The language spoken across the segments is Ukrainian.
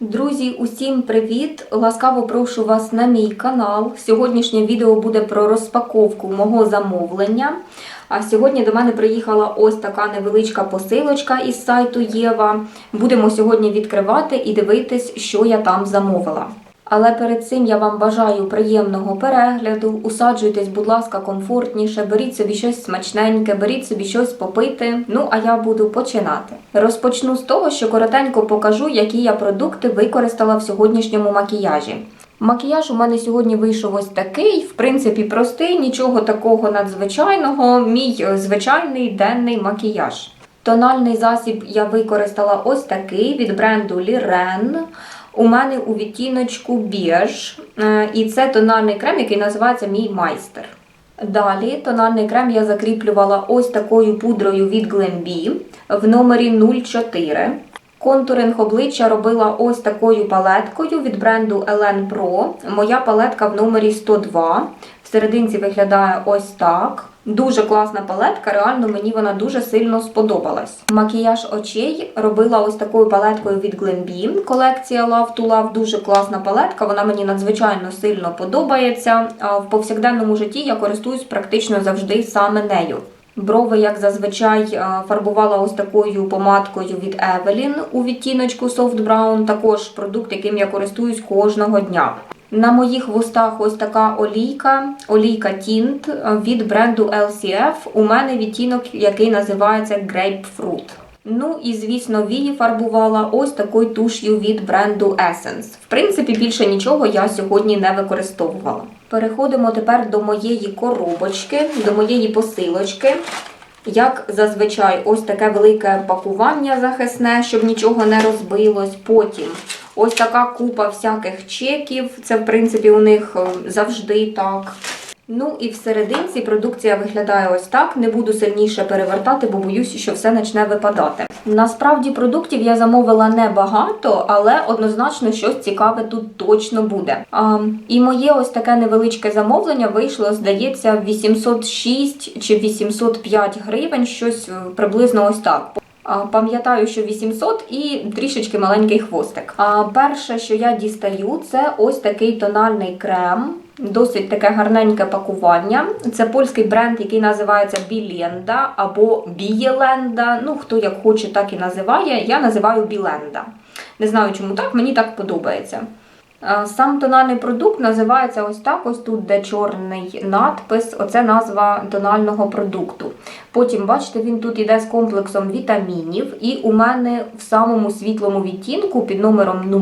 Друзі, усім привіт! Ласкаво прошу вас на мій канал. Сьогоднішнє відео буде про розпаковку мого замовлення. А сьогодні до мене приїхала ось така невеличка посилочка із сайту Єва. Будемо сьогодні відкривати і дивитись, що я там замовила. Але перед цим я вам бажаю приємного перегляду. Усаджуйтесь, будь ласка, комфортніше, беріть собі щось смачненьке, беріть собі щось попити. Ну а я буду починати. Розпочну з того, що коротенько покажу, які я продукти використала в сьогоднішньому макіяжі. Макіяж у мене сьогодні вийшов ось такий, в принципі, простий, нічого такого надзвичайного. Мій е, звичайний денний макіяж. Тональний засіб я використала ось такий від бренду Liren. У мене у відтіночку біж, е, і це тональний крем, який називається Мій майстер. Далі тональний крем я закріплювала ось такою пудрою від Glambi в номері 04. Контуринг обличчя робила ось такою палеткою від бренду Elen Pro. Моя палетка в номері 102. В виглядає ось так. Дуже класна палетка, реально мені вона дуже сильно сподобалась. Макіяж очей робила ось такою палеткою від Glambi. Колекція Love to Love. Дуже класна палетка, вона мені надзвичайно сильно подобається. В повсякденному житті я користуюсь практично завжди саме нею. Брови, як зазвичай, е, фарбувала ось такою помадкою від Evelyn у відтіночку Soft Brown. Також продукт, яким я користуюсь кожного дня. На моїх вустах ось така олійка, олійка Tint від бренду LCF. У мене відтінок, який називається Grapefruit. Ну і звісно, вії фарбувала ось такою туш'ю від бренду Essence. В принципі, більше нічого я сьогодні не використовувала. Переходимо тепер до моєї коробочки, до моєї посилочки. Як зазвичай, ось таке велике пакування захисне, щоб нічого не розбилось. Потім ось така купа всяких чеків. Це, в принципі, у них е, завжди так. Ну і всерединці продукція виглядає ось так. Не буду сильніше перевертати, бо боюся, що все почне випадати. Насправді продуктів я замовила небагато, але однозначно щось цікаве тут точно буде. А, і моє ось таке невеличке замовлення вийшло, здається, 806 чи 805 гривень, щось е, приблизно ось так. Пам'ятаю, що 800 і трішечки маленький хвостик. А перше, що я дістаю, це ось такий тональний крем. Досить таке гарненьке пакування. Це польський бренд, який називається Біленда або Бієленда. Ну, хто як хоче, так і називає. Я називаю Біленда. Не знаю, чому так, мені так подобається. Сам тональний продукт називається ось так: ось тут, де чорний надпис, оце назва тонального продукту. Потім, бачите, він тут іде з комплексом вітамінів, і у мене в самому світлому відтінку під номером 0.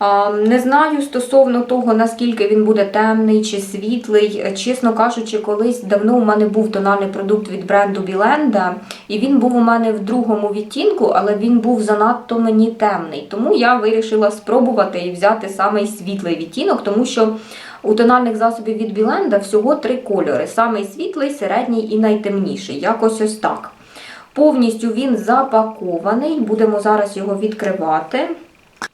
Не знаю стосовно того, наскільки він буде темний чи світлий. Чесно кажучи, колись давно у мене був тональний продукт від бренду Біленда, і він був у мене в другому відтінку, але він був занадто мені темний. Тому я вирішила спробувати і взяти самий світлий відтінок, тому що у тональних засобів від Біленда всього три кольори: самий світлий, середній і найтемніший. Якось ось так. Повністю він запакований. Будемо зараз його відкривати.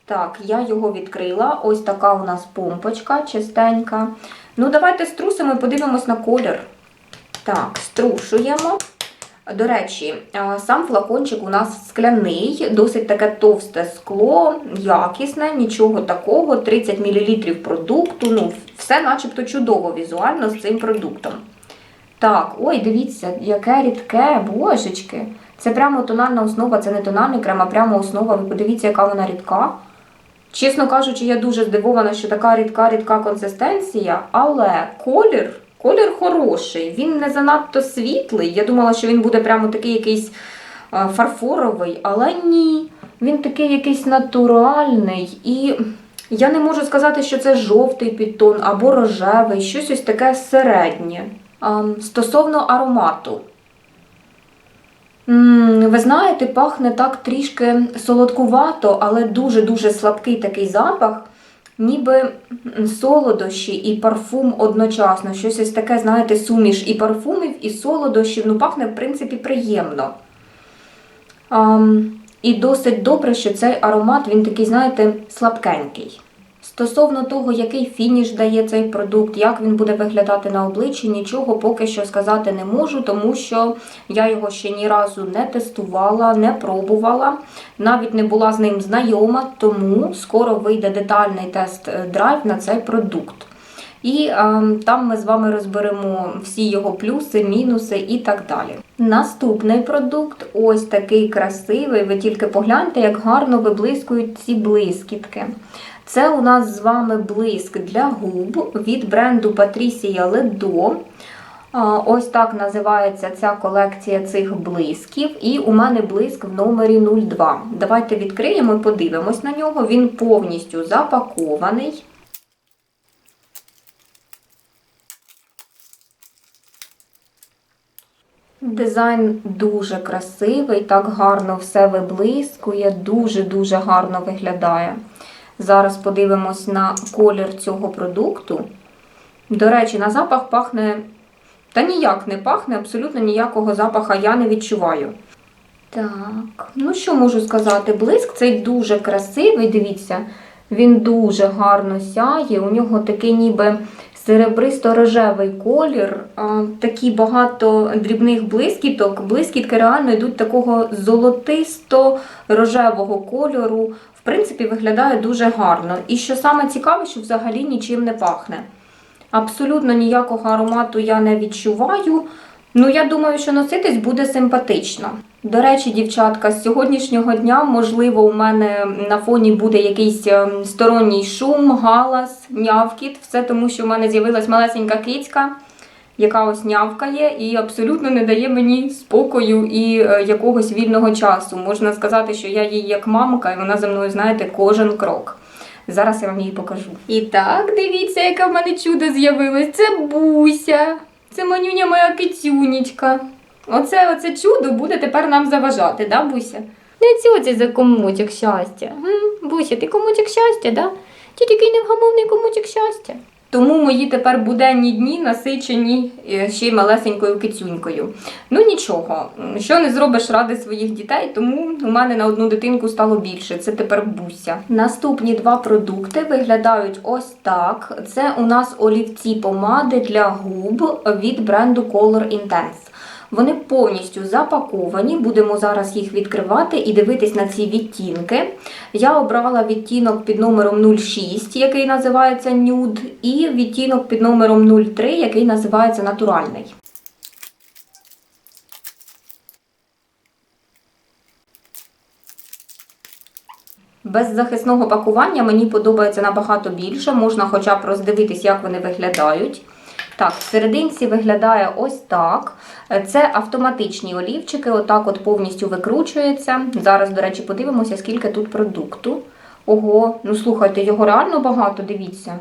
Так, я його відкрила. Ось така у нас помпочка чистенька. Ну, давайте струсимо і подивимось на колір. Так, струшуємо. До речі, сам флакончик у нас скляний, досить таке товсте скло, якісне, нічого такого, 30 мл продукту. Ну, все начебто чудово візуально з цим продуктом. Так, ой, дивіться, яке рідке, божечки. Це прямо тональна основа, це не тональний крем, а прямо основа. Ви подивіться, яка вона рідка. Чесно кажучи, я дуже здивована, що така рідка-рідка консистенція, але колір, колір хороший. Він не занадто світлий. Я думала, що він буде прямо такий якийсь е, фарфоровий, але ні. Він такий якийсь натуральний. І я не можу сказати, що це жовтий підтон або рожевий, щось ось таке середнє. Ем, Стосовно аромату. М, Ви знаєте, пахне так трішки солодкувато, але дуже-дуже слабкий такий запах, ніби солодощі і парфум одночасно. Щось ось таке, знаєте, суміш і парфумів, і солодощів. Ну, пахне, в принципі, приємно. Ам, і досить добре, що цей аромат, він такий, знаєте, слабкенький. Стосовно того, який фініш дає цей продукт, як він буде виглядати на обличчі, нічого поки що сказати не можу, тому що я його ще ні разу не тестувала, не пробувала, навіть не була з ним знайома, тому скоро вийде детальний тест-драйв на цей продукт. І е, там ми з вами розберемо всі його плюси, мінуси і так далі. Наступний продукт ось такий красивий. Ви тільки погляньте, як гарно виблискують ці блискітки. Це у нас з вами блиск для губ від бренду Patricia Ledo. Ось так називається ця колекція цих блисків. І у мене блиск в номері 02. Давайте відкриємо і подивимось на нього. Він повністю запакований. Дизайн дуже красивий, так гарно все виблискує, дуже-дуже гарно виглядає. Зараз подивимось на колір цього продукту. До речі, на запах пахне. Та ніяк не пахне, абсолютно ніякого запаха я не відчуваю. Так, ну що можу сказати? Блиск цей дуже красивий, дивіться, він дуже гарно сяє. У нього такий ніби серебристо-рожевий колір, такі багато дрібних блискіток. Блискітки реально йдуть такого золотисто-рожевого кольору. Принципі, виглядає дуже гарно. І що саме цікаве, що взагалі нічим не пахне. Абсолютно ніякого аромату я не відчуваю. Ну, я думаю, що носитись буде симпатично. До речі, дівчатка, з сьогоднішнього дня, можливо, у мене на фоні буде якийсь ем, сторонній шум, галас, нявкіт. Все тому, що в мене з'явилась малесенька кицька, яка ось нявкає і абсолютно не дає мені спокою і е, якогось вільного часу. Можна сказати, що я їй як мамка, і вона за мною, знаєте, кожен крок. Зараз я вам її покажу. І так, дивіться, яке в мене чудо з'явилось. Це буся. Це манюня моя кицюнічка. Оце, оце чудо буде тепер нам заважати, да, Буся? Ці оце за комочок щастя. Буся, ти комочок щастя, да? Ти такий невгамовний комочок щастя. Тому мої тепер буденні дні насичені е, ще й малесенькою кицюнькою. Ну нічого, що не зробиш ради своїх дітей, тому у мене на одну дитинку стало більше. Це тепер буся. Наступні два продукти виглядають ось так. Це у нас олівці помади для губ від бренду Color Intense. Вони повністю запаковані. Будемо зараз їх відкривати і дивитись на ці відтінки. Я обрала відтінок під номером 06, який називається Nude, і відтінок під номером 03, який називається Натуральний. Без захисного пакування мені подобається набагато більше. Можна хоча б роздивитись, як вони виглядають. Так, в серединці виглядає ось так. Це автоматичні олівчики, отак от повністю викручується. Зараз, до речі, подивимося, скільки тут продукту. Ого, ну слухайте, його реально багато, дивіться.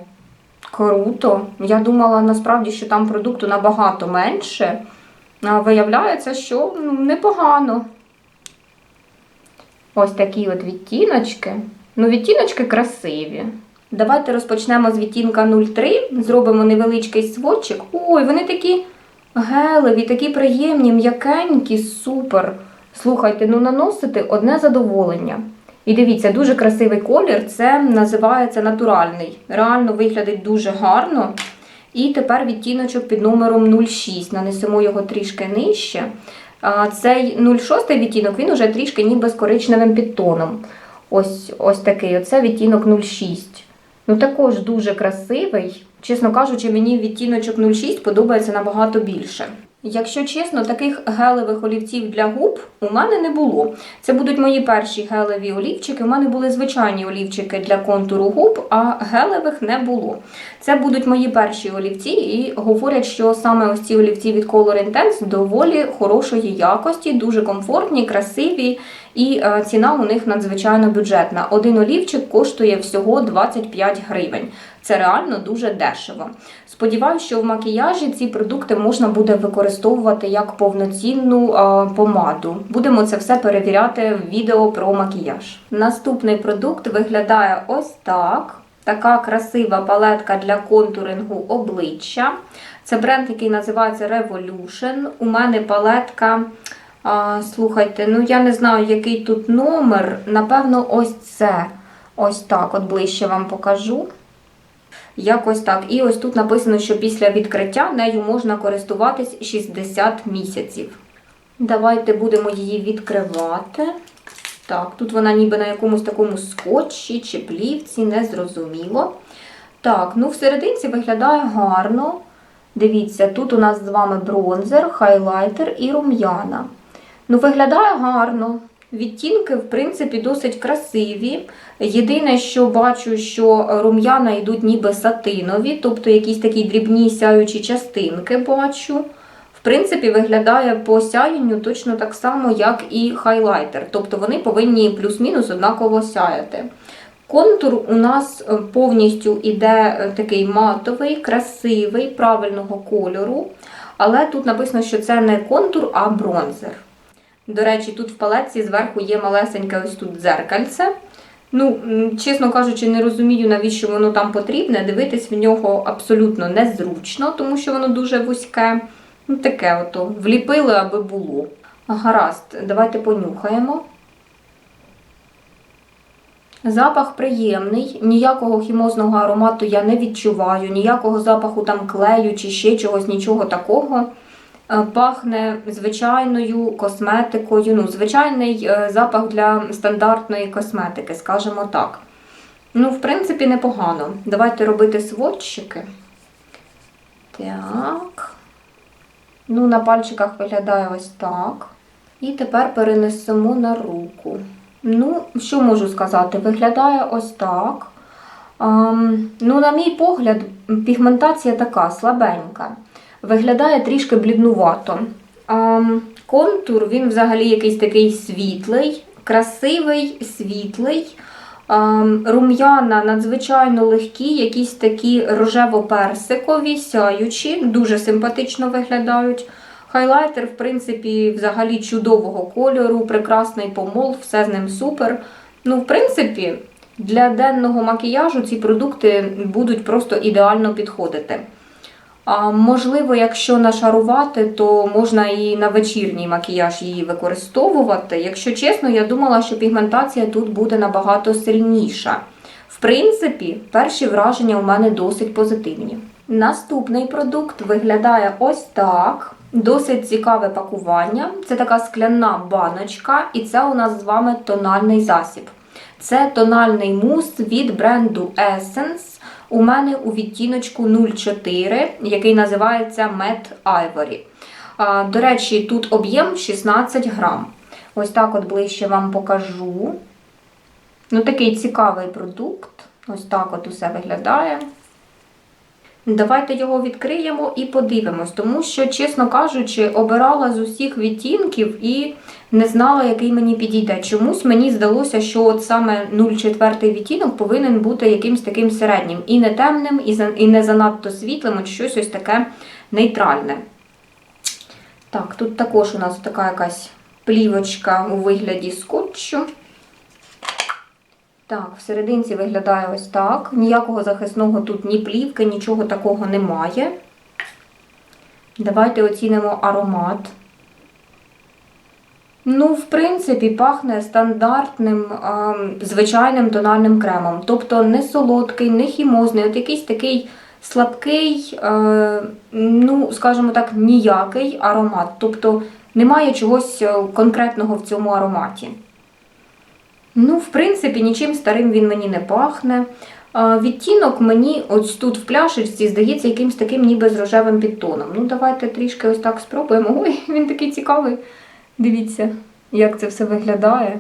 Круто. Я думала насправді, що там продукту набагато менше. А виявляється, що ну, непогано. Ось такі от відтіночки. Ну, відтіночки красиві. Давайте розпочнемо з відтінка 03, зробимо невеличкий сводчик. Ой, вони такі гелеві, такі приємні, м'якенькі, супер. Слухайте, ну наносити одне задоволення. І дивіться, дуже красивий колір, це називається натуральний. Реально виглядить дуже гарно. І тепер відтіночок під номером 06. Нанесемо його трішки нижче. А Цей 06 відтінок, він уже трішки ніби з коричневим підтоном. Ось, ось такий, оце відтінок 06. Ну також дуже красивий. Чесно кажучи, мені відтіночок 06 подобається набагато більше. Якщо чесно, таких гелевих олівців для губ у мене не було. Це будуть мої перші гелеві олівчики. У мене були звичайні олівчики для контуру губ, а гелевих не було. Це будуть мої перші олівці, і говорять, що саме ось ці олівці від Color Intense доволі хорошої якості, дуже комфортні, красиві, і е, ціна у них надзвичайно бюджетна. Один олівчик коштує всього 25 гривень. Це реально дуже дешево. Сподіваюся, що в макіяжі ці продукти можна буде використовувати як повноцінну помаду. Будемо це все перевіряти в відео про макіяж. Наступний продукт виглядає ось так. Така красива палетка для контурингу обличчя. Це бренд, який називається Revolution. У мене палетка. А, слухайте, ну я не знаю, який тут номер. Напевно, ось це. Ось так, от ближче вам покажу. Якось так. І ось тут написано, що після відкриття нею можна користуватись 60 місяців. Давайте будемо її відкривати. Так, тут вона ніби на якомусь такому скотчі чи плівці, не зрозуміло. Так, ну всерединці виглядає гарно. Дивіться, тут у нас з вами бронзер, хайлайтер і рум'яна. Ну, виглядає гарно. Відтінки, в принципі, досить красиві. Єдине, що бачу, що рум'яна йдуть ніби сатинові, тобто якісь такі дрібні сяючі частинки бачу. В принципі, виглядає по сяєнню точно так само, як і хайлайтер. Тобто вони повинні плюс-мінус однаково сяяти. Контур у нас е, повністю іде е, такий матовий, красивий, правильного кольору. Але тут написано, що це не контур, а бронзер. До речі, тут в палетці зверху є малесеньке ось тут дзеркальце. Ну, чесно кажучи, не розумію, навіщо воно там потрібне. Дивитись в нього абсолютно незручно, тому що воно дуже вузьке. Ну, таке ото, вліпили, аби було. Гаразд, давайте понюхаємо. Запах приємний, ніякого хімозного аромату я не відчуваю, ніякого запаху там клею чи ще чогось, нічого такого. Е, Пахне звичайною косметикою, ну, звичайний е, запах для стандартної косметики, скажімо так. Ну, в принципі, непогано. Давайте робити сводчики. Так. Ну, на пальчиках виглядає ось так. І тепер перенесемо на руку. Ну, що можу сказати? Виглядає ось так. Ем, ну, на мій погляд, пігментація така слабенька. Виглядає трішки бліднувато. Ем, контур, він взагалі якийсь такий світлий, красивий, світлий. Ем, рум'яна надзвичайно легкі, якісь такі рожево-персикові, сяючі, дуже симпатично виглядають. Хайлайтер, в принципі, взагалі чудового кольору, прекрасний помол, все з ним супер. Ну, в принципі, для денного макіяжу ці продукти будуть просто ідеально підходити. А, можливо, якщо нашарувати, то можна і на вечірній макіяж її використовувати. Якщо чесно, я думала, що пігментація тут буде набагато сильніша. В принципі, перші враження у мене досить позитивні. Наступний продукт виглядає ось так. Досить цікаве пакування. Це така скляна баночка, і це у нас з вами тональний засіб. Це тональний мус від бренду Essence. У мене у відтіночку 04, який називається Matte Ivory. До речі, тут об'єм 16 грам. Ось так от ближче вам покажу. Ну, такий цікавий продукт. Ось так от усе виглядає. Давайте його відкриємо і подивимось, тому що, чесно кажучи, обирала з усіх відтінків і не знала, який мені підійде. Чомусь мені здалося, що от саме 0,4 відтінок повинен бути якимсь таким середнім. І не темним, і не занадто світлим, от щось ось таке нейтральне. Так, тут також у нас така якась плівочка у вигляді скотчу. Так, всерединці виглядає ось так. Ніякого захисного тут ні плівки, нічого такого немає. Давайте оцінимо аромат. Ну, в принципі, пахне стандартним а, звичайним тональним кремом. Тобто не солодкий, не хімозний, от якийсь такий слабкий, е, ну, скажімо так, ніякий аромат. Тобто немає чогось е, конкретного в цьому ароматі. Ну, в принципі, нічим старим він мені не пахне. Відтінок мені ось тут в пляшечці здається якимсь таким ніби з рожевим підтоном. Ну, давайте трішки ось так спробуємо. Ой, він такий цікавий. Дивіться, як це все виглядає.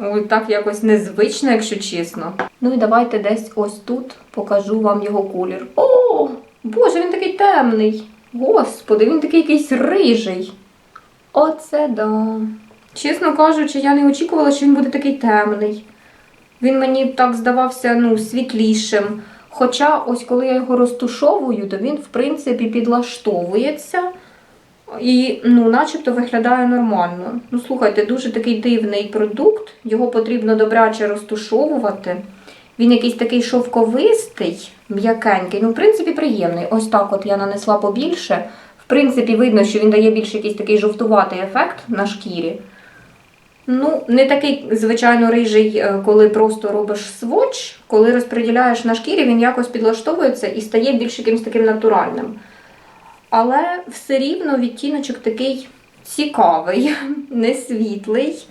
Ой, так якось незвично, якщо чесно. Ну і давайте десь ось тут покажу вам його колір. О, Боже, він такий темний. Господи, він такий якийсь рижий. Оце да. Чесно кажучи, я не очікувала, що він буде такий темний. Він мені так здавався ну, світлішим. Хоча, ось коли я його розтушовую, то він, в принципі, підлаштовується і ну, начебто виглядає нормально. Ну, слухайте, дуже такий дивний продукт, його потрібно добряче розтушовувати. Він якийсь такий шовковистий, м'якенький, ну, в принципі, приємний. Ось так от я нанесла побільше. В принципі, видно, що він дає більш якийсь такий жовтуватий ефект на шкірі. Ну, не такий, звичайно, рижий, е, коли просто робиш сводч. Коли розподіляєш на шкірі, він якось підлаштовується і стає більш якимось таким натуральним. Але все рівно відтіночок такий цікавий, не світлий.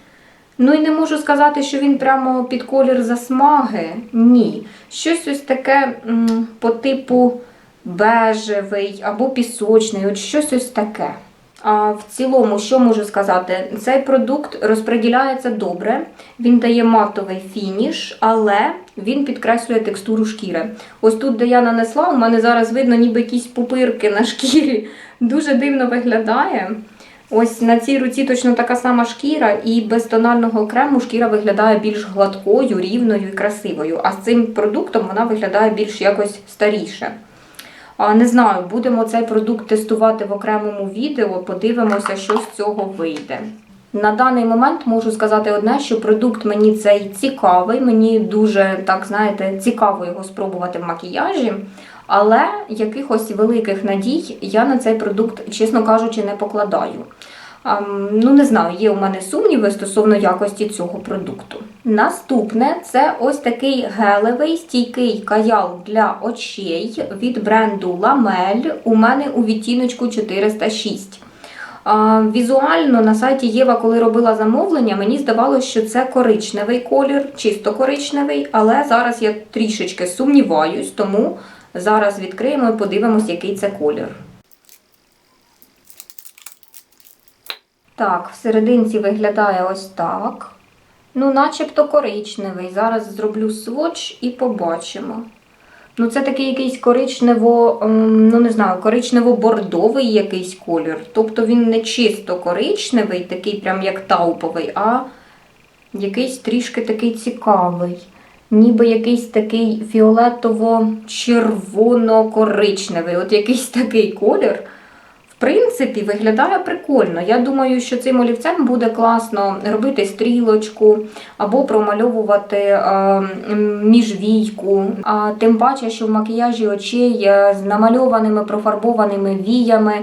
Ну і не можу сказати, що він прямо під колір засмаги. Ні. Щось ось таке по типу бежевий або пісочний, от щось ось таке. А в цілому, що можу сказати? Цей продукт розподіляється добре, він дає матовий фініш, але він підкреслює текстуру шкіри. Ось тут, де я нанесла, у мене зараз видно ніби якісь пупирки на шкірі. Дуже дивно виглядає. Ось на цій руці точно така сама шкіра, і без тонального крему шкіра виглядає більш гладкою, рівною і красивою. А з цим продуктом вона виглядає більш якось старіше. Не знаю, будемо цей продукт тестувати в окремому відео, подивимося, що з цього вийде. На даний момент можу сказати одне, що продукт мені цей цікавий, мені дуже, так знаєте, цікаво його спробувати в макіяжі. Але якихось великих надій я на цей продукт, чесно кажучи, не покладаю. Ам, ну, не знаю, є у мене сумніви стосовно якості цього продукту. Наступне це ось такий гелевий стійкий каял для очей від бренду Lamel. У мене у відтіночку 406. Візуально на сайті Єва, коли робила замовлення, мені здавалося, що це коричневий колір, чисто коричневий, але зараз я трішечки сумніваюсь, тому зараз відкриємо і подивимось, який це колір. Так, всерединці виглядає ось так. Ну, начебто коричневий. Зараз зроблю сводч і побачимо. Ну, це такий якийсь коричнево, ем, ну не знаю, коричнево-бордовий якийсь колір. Тобто він не чисто коричневий, такий прям як тауповий, а якийсь трішки такий цікавий. Ніби якийсь такий фіолетово-червоно-коричневий. От якийсь такий колір. Принципі, виглядає прикольно. Я думаю, що цим олівцем буде класно робити стрілочку або промальовувати е, міжвійку. А тим паче, що в макіяжі очей з намальованими профарбованими віями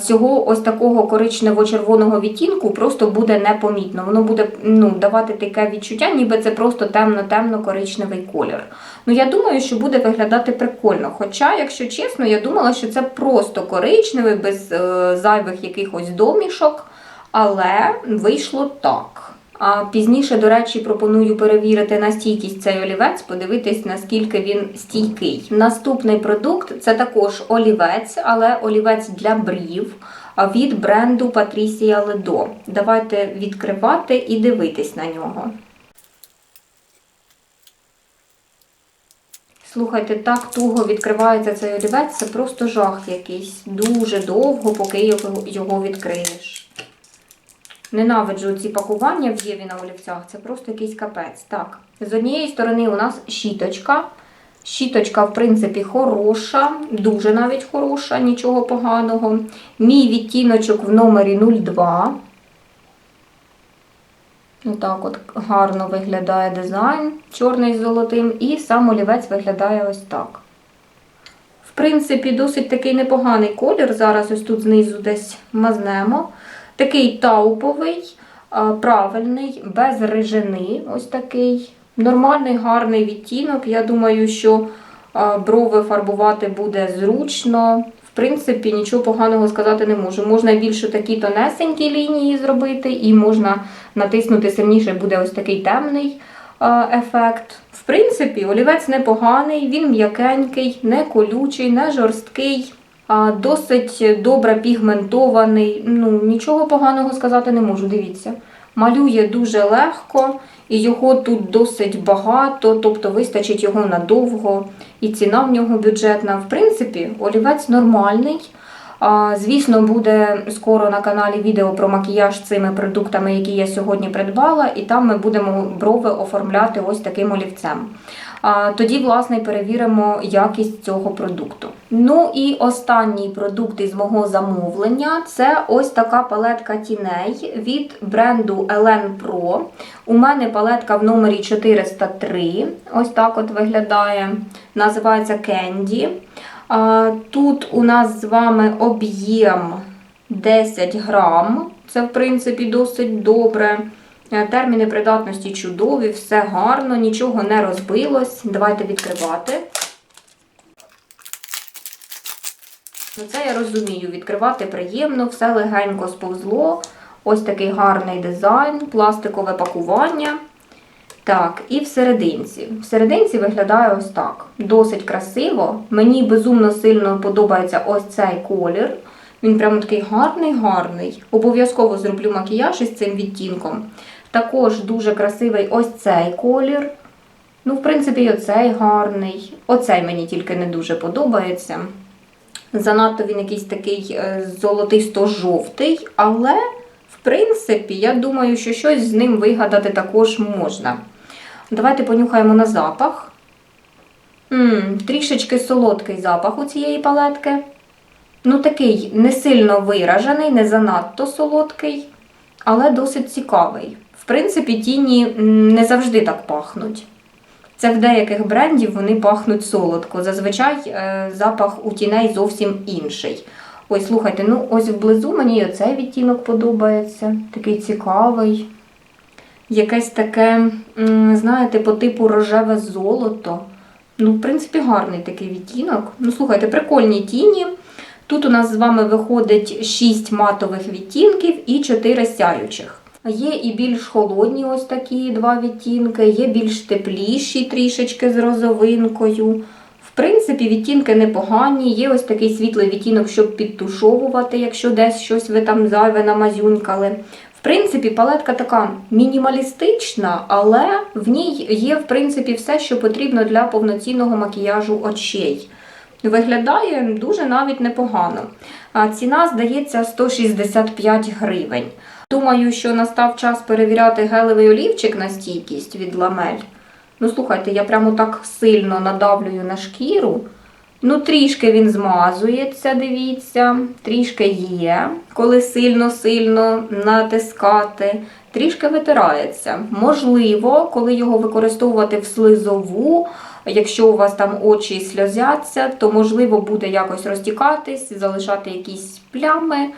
цього ось такого коричнево-червоного відтінку просто буде непомітно. Воно буде ну, давати таке відчуття, ніби це просто темно-темно-коричневий колір. Ну, я думаю, що буде виглядати прикольно. Хоча, якщо чесно, я думала, що це просто коричневий, без е, зайвих якихось домішок, але вийшло так. А пізніше, до речі, пропоную перевірити на стійкість цей олівець, подивитись, наскільки він стійкий. Наступний продукт це також олівець, але олівець для брів від бренду Patricia Ledo. Давайте відкривати і дивитись на нього. Слухайте, так туго відкривається цей олівець, це просто жах якийсь. Дуже довго, поки його, відкриєш. Ненавиджу ці пакування в Єві на олівцях, це просто якийсь капець. Так, з однієї сторони у нас щіточка. Щіточка, в принципі, хороша, дуже навіть хороша, нічого поганого. Мій відтіночок в номері 02. Отак от гарно виглядає дизайн, чорний з золотим, і сам олівець виглядає ось так. В принципі, досить такий непоганий колір. Зараз ось тут знизу десь мазнемо. Такий тауповий, правильний, без рижини. Ось такий. Нормальний, гарний відтінок. Я думаю, що брови фарбувати буде зручно. Принципі, нічого поганого сказати не можу. Можна більше такі тонесенькі лінії зробити, і можна натиснути сильніше, буде ось такий темний ефект. В принципі, олівець непоганий, він м'якенький, не колючий, не жорсткий досить добре пігментований. Ну, Нічого поганого сказати не можу, дивіться. Малює дуже легко, і його тут досить багато, тобто вистачить його надовго, і ціна в нього бюджетна. В принципі, олівець нормальний. Звісно, буде скоро на каналі відео про макіяж цими продуктами, які я сьогодні придбала, і там ми будемо брови оформляти ось таким олівцем. Тоді, власне, перевіримо якість цього продукту. Ну і останній продукт із мого замовлення це ось така палетка тіней від бренду Elen Pro. У мене палетка в номері 403. Ось так от виглядає. Називається Candy. Тут у нас з вами об'єм 10 грам. Це, в принципі, досить добре. Е, Терміни придатності чудові, все гарно, нічого не розбилось. Давайте відкривати. Ну, це я розумію, відкривати приємно, все легенько сповзло. Ось такий гарний дизайн, пластикове пакування. Так, і всерединці. Всерединці виглядає ось так. Досить красиво. Мені безумно сильно подобається ось цей колір. Він прямо такий гарний-гарний. Обов'язково зроблю макіяж із цим відтінком. Також дуже красивий ось цей колір. Ну, в принципі, оцей гарний. Оцей мені тільки не дуже подобається. Занадто він якийсь такий е, золотисто-жовтий, але, в принципі, я думаю, що щось з ним вигадати також можна. Давайте понюхаємо на запах. м трішечки солодкий запах у цієї палетки. Ну, такий не сильно виражений, не занадто солодкий, але досить цікавий. Принципі, тіні не завжди так пахнуть. Це в деяких брендів вони пахнуть солодко. Зазвичай е, запах у тіней зовсім інший. Ой, слухайте, ну ось вблизу мені оцей відтінок подобається. Такий цікавий. Якесь таке, знаєте, по типу рожеве золото. Ну, в принципі, гарний такий відтінок. Ну, слухайте, прикольні тіні. Тут у нас з вами виходить 6 матових відтінків і 4 сяючих. Є і більш холодні ось такі два відтінки, є більш тепліші трішечки з розовинкою. В принципі, відтінки непогані, є ось такий світлий відтінок, щоб підтушовувати, якщо десь щось ви там зайве намазюнькали. В принципі, палетка така мінімалістична, але в ній є, в принципі, все, що потрібно для повноцінного макіяжу очей. Виглядає дуже навіть непогано. Ціна, здається, 165 гривень. Думаю, що настав час перевіряти гелевий олівчик на стійкість від ламель. Ну, слухайте, я прямо так сильно надавлюю на шкіру. Ну, трішки він змазується, дивіться, трішки є, коли сильно-сильно натискати, трішки витирається. Можливо, коли його використовувати в слизову, якщо у вас там очі сльозяться, то можливо буде якось розтікатись, залишати якісь плями.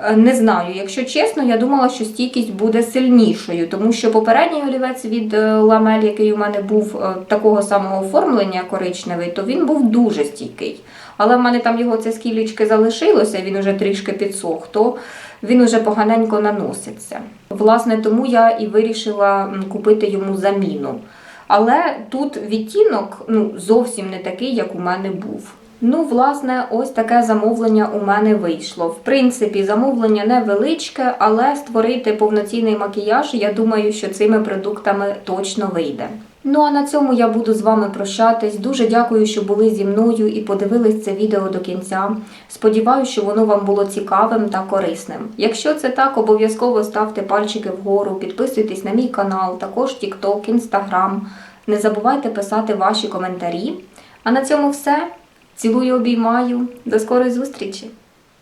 Е, Не знаю, якщо чесно, я думала, що стійкість буде сильнішою, тому що попередній олівець від е, ламель, який у мене був е, такого самого оформлення коричневий, то він був дуже стійкий. Але в мене там його це скілечки залишилося, він уже трішки підсох, то він уже поганенько наноситься. Власне, тому я і вирішила купити йому заміну. Але тут відтінок ну, зовсім не такий, як у мене був. Ну, власне, ось таке замовлення у мене вийшло. В принципі, замовлення невеличке, але створити повноцінний макіяж, я думаю, що цими продуктами точно вийде. Ну а на цьому я буду з вами прощатись. Дуже дякую, що були зі мною і подивились це відео до кінця. Сподіваюся, що воно вам було цікавим та корисним. Якщо це так, обов'язково ставте пальчики вгору, підписуйтесь на мій канал, також TikTok, Instagram. Не забувайте писати ваші коментарі. А на цьому все. Цілую, обіймаю. До скорої зустрічі!